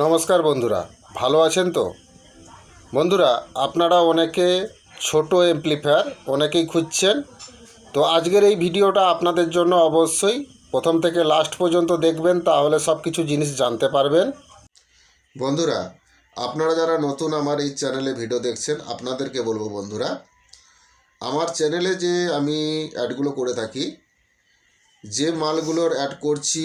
নমস্কার বন্ধুরা, ভালো আছেন তো? বন্ধুরা আপনারা অনেকে ছোট এমপ্লিফায়ার অনেকেই খুঁজছেন। তো আজকের এই ভিডিওটা আপনাদের জন্য অবশ্যই প্রথম থেকে লাস্ট পর্যন্ত দেখবেন, তাহলে সব কিছু জিনিস জানতে পারবেন। বন্ধুরা, আপনারা যারা নতুন আমার এই চ্যানেলে ভিডিও দেখছেন, আপনাদেরকে বলব বন্ধুরা, আমার চ্যানেলে যে আমি অ্যাডগুলো করে থাকি, যে মালগুলোর অ্যাড করছি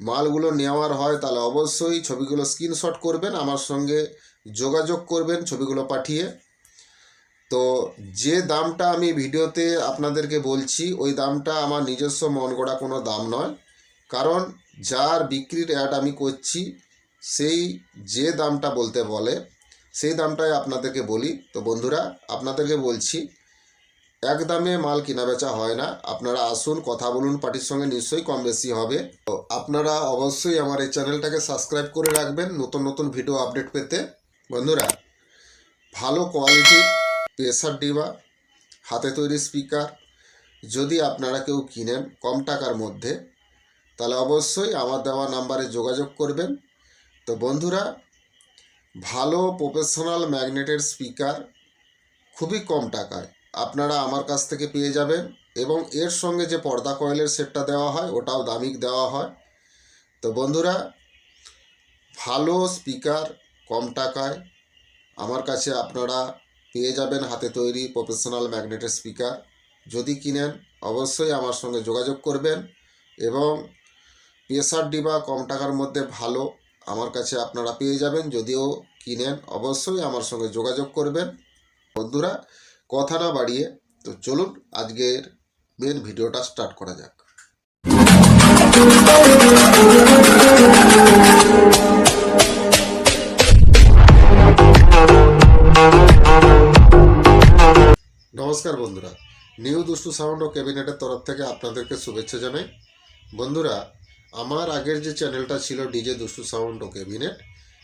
মালগুলো নেওয়ার হয়, তাহলে অবশ্যই ছবিগুলো স্ক্রিনশট করবেন, আমার সঙ্গে যোগাযোগ করবেন, ছবিগুলো পাঠিয়ে। তো যে দামটা আমি ভিডিওতে আপনাদেরকে বলছি, ওই দামটা আমার নিজস্ব মন গড়া কোনো দাম নয়। কারণ যার বিক্রির অ্যাড আমি করছি, সেই যে দামটা বলতে বলে, সেই দামটাই আপনাদেরকে বলি। তো বন্ধুরা, আপনাদেরকে বলছি এক দামে মাল কেনা বেচা হয় না। আপনারা আসুন, কথা বলুন, পার্টির সঙ্গে নিশ্চয়ই কম বেশি হবে। তো আপনারা অবশ্যই আমার এই চ্যানেলটাকে সাবস্ক্রাইব করে রাখবেন নতুন নতুন ভিডিও আপডেট পেতে। বন্ধুরা, ভালো কোয়ালিটির প্রেসার ডিবা, হাতে তৈরি স্পিকার, যদি আপনারা কেউ কিনেন কম টাকার মধ্যে, তাহলে অবশ্যই আমার দেওয়া নাম্বারে যোগাযোগ করবেন। তো বন্ধুরা, ভালো প্রফেশনাল ম্যাগনেটের স্পিকার খুবই কম টাকায়। আপনারা আমার কাছ থেকে পেয়ে যাবেন এবং এর সঙ্গে যে পর্দা কয়েলের সেটটা দেওয়া হয়, ওটাও দামিক দেওয়া হয়। তো বন্ধুরা, ভালো স্পিকার কম টাকায় আমার কাছে আপনারা পেয়ে যাবেন হাতে তৈরি প্রফেশনাল ম্যাগনেটের স্পিকার। যদি কিনেন, অবশ্যই আমার সঙ্গে যোগাযোগ করবেন এবং প্রেসার ডিবা কম টাকার মধ্যে ভালো আমার কাছে আপনারা পেয়ে যাবেন। যদিও কিনেন, অবশ্যই আমার সঙ্গে যোগাযোগ করবেন। বন্ধুরা কথা না বাড়িয়ে, তো চলুন আজকের মেন ভিডিওটা স্টার্ট করা যাক। নমস্কার বন্ধুরা, নিউ দুষ্টু সাউন্ড ও ক্যাবিনেটের তরফ থেকে আপনাদেরকে শুভেচ্ছা জানাই। বন্ধুরা, আমার আগের যে চ্যানেলটা ছিল ডিজে দুষ্টু সাউন্ড ও ক্যাবিনেট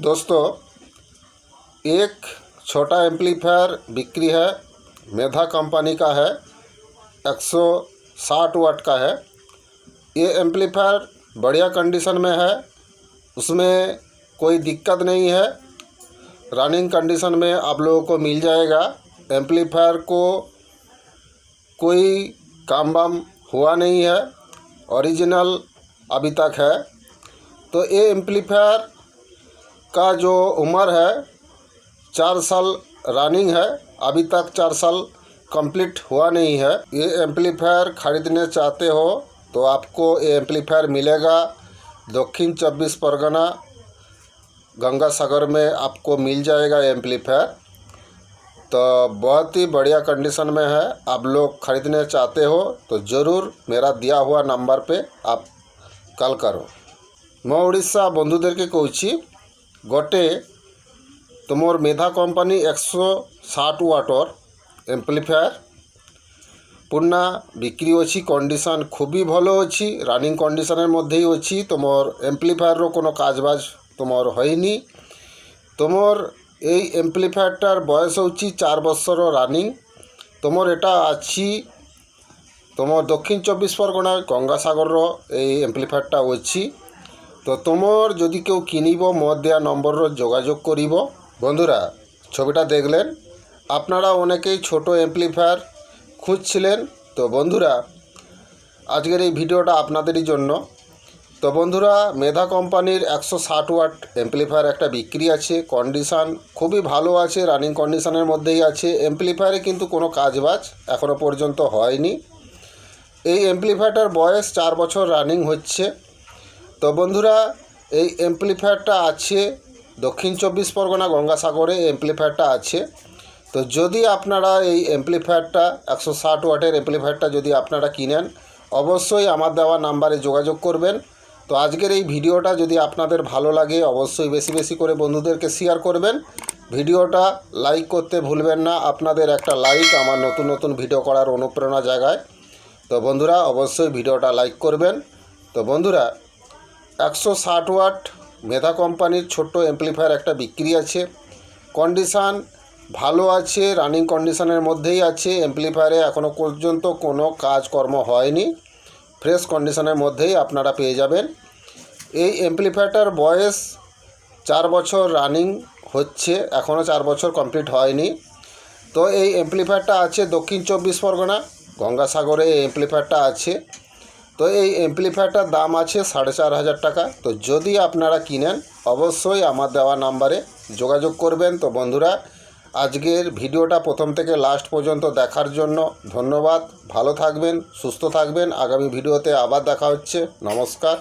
दोस्तों, एक छोटा एम्पलीफायर बिक्री है, मेधा कंपनी का है 160 वाट का है। ये एम्पलीफायर बढ़िया कंडीशन में है, उसमें कोई दिक्कत नहीं है। रनिंग कंडीशन में आप लोगों को मिल जाएगा। एम्पलीफायर को कोई काम वाम हुआ नहीं है, ओरिजिनल अभी तक है। तो ये एम्पलीफायर का जो उम्र है, चार साल रनिंग है, अभी तक चार साल कंप्लीट हुआ नहीं है। ये एम्पलीफायर ख़रीदने चाहते हो तो आपको ये एम्पलीफायर मिलेगा। दक्षिण चौबीस परगना गंगा सागर में आपको मिल जाएगा एम्पलीफायर तो बहुत ही बढ़िया कंडीशन में है। आप लोग ख़रीदने चाहते हो तो ज़रूर मेरा दिया हुआ नंबर पे आप कॉल करो। मैं उड़ीसा बंधुदेर के कहूँ ଗୋଟେ তোমার মেধা কোম্পানি একশো ষাট ওয়াটর এম্পলিফায়ার পুনা বিক্রি অছি কন্ডিশন খুবই ভালো অছি রানিং কন্ডিশনের মধ্যেই অছি। তোমার এম্পলিফায়ারও কোনো কাজবাজ তোমার হয়নি। তোমার এই এম্পলিফায়ারটার বয়স হচ্ছে চার বছর রানিং তোমার এটা আছি তোমার দক্ষিণ চব্বিশ পরগনায় গঙ্গাসাগরর এই এম্পলিফায়ারটা অছি। তো তোমার যদি কেউ কিনিব, মদ দেওয়া নম্বরর যোগাযোগ করিব। বন্ধুরা, ছবিটা দেখলেন? আপনারা অনেকেই ছোট এমপ্লিফায়ার খুঁজছিলেন। তো বন্ধুরা, আজকের এই ভিডিওটা আপনাদেরই জন্য। তো বন্ধুরা, মেধা কোম্পানির একশো ষাট ওয়াট এমপ্লিফায়ার একটা বিক্রি আছে। কন্ডিশান খুবই ভালো আছে রানিং কন্ডিশানের মধ্যেই আছে। এমপ্লিফায়ারে কিন্তু কোনো কাজবাজ এখনও পর্যন্ত হয়নি। এই এমপ্লিফায়ারটার বয়স চার বছর রানিং হচ্ছে। তো বন্ধুরা, এই এমপ্লিফায়ারটা আছে, দক্ষিণ চব্বিশ পরগনা গঙ্গাসাগরে এই এমপ্লিফায়ারটা আছে। তো যদি আপনারা এই এমপ্লিফায়ারটা একশো ষাট ওয়াটের এমপ্লিফায়ারটা যদি আপনারা কিনেন, অবশ্যই আমার দেওয়া নাম্বারে যোগাযোগ করবেন। তো আজকের এই ভিডিওটা যদি আপনাদের ভালো লাগে, অবশ্যই বেশি বেশি করে বন্ধুদেরকে শেয়ার করবেন। ভিডিওটা লাইক করতে ভুলবেন না, আপনাদের একটা লাইক আমার নতুন নতুন ভিডিও করার অনুপ্রেরণা জাগায়। তো বন্ধুরা, অবশ্যই ভিডিওটা লাইক করবেন। তো বন্ধুরা একশো ষাট ওয়াট মেধা কোম্পানির ছোট্ট এমপ্লিফায়ার একটা বিক্রি আছে। কন্ডিশান ভালো আছে রানিং কন্ডিশনের মধ্যেই আছে। এমপ্লিফায়ারে এখনও পর্যন্ত কোনো কাজকর্ম হয়নি। ফ্রেশ কন্ডিশনের মধ্যেই আপনারা পেয়ে যাবেন। এই এমপ্লিফায়ারটার বয়স চার বছর রানিং হচ্ছে এখনও চার বছর কমপ্লিট হয়নি। তো এই এমপ্লিফায়ারটা আছে দক্ষিণ চব্বিশ পরগনা, গঙ্গাসাগরে এই এমপ্লিফায়ারটা আছে। তো এই অ্যাম্পলিফায়ারটার দাম আছে সাড়ে চার হাজার টাকা। তো যদি আপনারা কিনেন, অবশ্যই আমার দেওয়া নাম্বারে যোগাযোগ করবেন। তো বন্ধুরা, আজকের ভিডিওটা প্রথম থেকে লাস্ট পর্যন্ত দেখার জন্য ধন্যবাদ। ভালো থাকবেন, সুস্থ থাকবেন। আগামী ভিডিওতে আবার দেখা হচ্ছে। নমস্কার।